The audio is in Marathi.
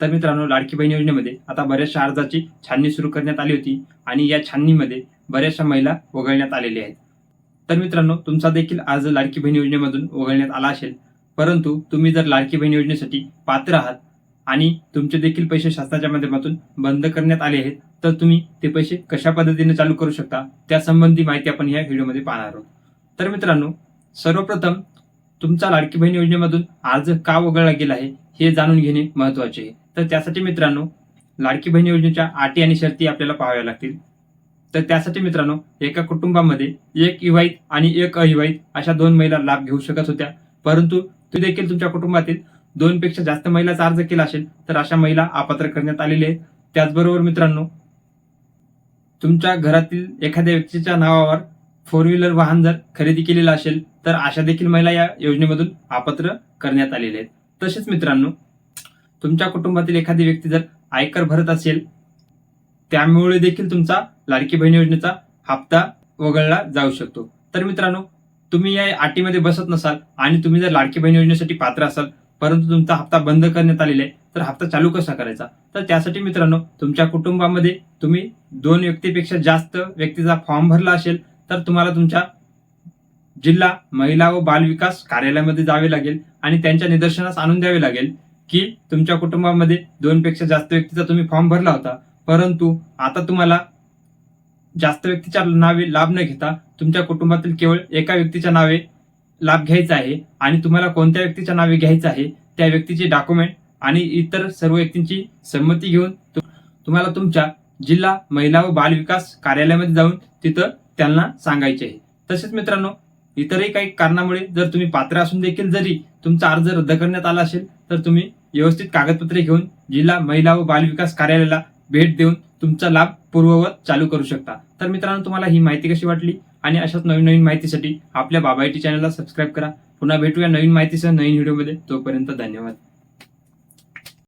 तर मित्रांनो लाडकी बहीण योजनेमध्ये आता बऱ्याचशा अर्जाची छाननी सुरू करण्यात आली होती आणि या छाननीमध्ये बऱ्याचशा महिला वगळण्यात आलेल्या आहेत. तर मित्रांनो तुमचा देखील अर्ज लाडकी बहीण योजनेमधून वगळण्यात आला असेल. परंतु तुम्ही जर लाडकी बहीण योजनेसाठी पात्र आहात आणि तुमचे देखील पैसे शासनाच्या माध्यमातून बंद करण्यात आले आहेत तर तुम्ही ते पैसे कशा पद्धतीने चालू करू शकता त्या संबंधी माहिती आपण या व्हिडिओमध्ये पाहणार आहोत. तर मित्रांनो सर्वप्रथम तुमचा लाडकी बहीण योजनेमधून अर्ज का वगळला गेला आहे हे जाणून घेणे महत्त्वाचे आहे. तर त्यासाठी मित्रांनो लाडकी बहीण योजनेच्या अटी आणि शर्ती आपल्याला पाहाव्या लागतील. तर त्यासाठी मित्रांनो एका कुटुंबामध्ये एक विवाहित आणि एक अविवाहित अशा दोन महिला लाभ घेऊ शकत होत्या. परंतु तू देखील तुमच्या कुटुंबातील दोन पेक्षा जास्त महिलाचा अर्ज केला असेल तर अशा महिला अपात्र करण्यात आलेले आहेत. त्याचबरोबर मित्रांनो तुमच्या घरातील एखाद्या व्यक्तीच्या नावावर फोर व्हीलर वाहन जर खरेदी केलेलं असेल तर अशा देखील महिला या योजनेमधून अपात्र करण्यात आलेल्या आहेत. तसेच मित्रांनो तुमच्या कुटुंबातील एखादी व्यक्ती जर आयकर भरत असेल त्यामुळे देखील तुमचा लाडकी बहीण योजनेचा हप्ता वगळला जाऊ शकतो. तर मित्रांनो तुम्ही या अटीमध्ये बसत नसाल आणि तुम्ही जर लाडकी बहीण योजनेसाठी पात्र असाल परंतु तुमचा हप्ता बंद करण्यात आलेला आहे तर हप्ता चालू कसा करायचा? तर त्यासाठी मित्रांनो तुमच्या कुटुंबामध्ये तुम्ही दोन व्यक्तीपेक्षा जास्त व्यक्तीचा फॉर्म भरला असेल तर तुम्हाला तुमच्या जिल्हा महिला व बाल विकास कार्यालयामध्ये जावे लागेल आणि त्यांच्या निदर्शनास आणून द्यावे लागेल. की तुमच्या कुटुंबामध्ये दोन पेक्षा जास्त व्यक्तीचा तुम्ही फॉर्म भरला होता. परंतु आता तुम्हाला जास्त व्यक्तीच्या नावे लाभ न घेता तुमच्या कुटुंबातील केवळ एका व्यक्तीच्या नावे लाभ घ्यायचा आहे आणि तुम्हाला कोणत्या व्यक्तीच्या नावे घ्यायचं आहे त्या व्यक्तीचे डॉक्युमेंट आणि इतर सर्व व्यक्तींची संमती घेऊन तुम्हाला तुमच्या जिल्हा महिला व बाल विकास कार्यालयामध्ये जाऊन तिथं त्यांना सांगायचे आहे. तसेच मित्रांनो इतरही काही कारणामुळे जर तुम्ही पात्र असून देखील जरी तुमचा अर्ज रद्द करण्यात आला असेल तर तुम्ही व्यवस्थित कागदपत्रे घेऊन जिल्हा महिला व बालविकास कार्यालयाला भेट देऊन तुमचा लाभ पूर्ववत चालू करू शकता. तर मित्रांनो तुम्हाला ही माहिती कशी वाटली आणि अशाच नवीन नवीन माहितीसाठी आपल्या बाबा आय चॅनलला सबस्क्राईब करा. पुन्हा भेटूया नवीन माहितीसह नवीन व्हिडिओमध्ये. तोपर्यंत धन्यवाद.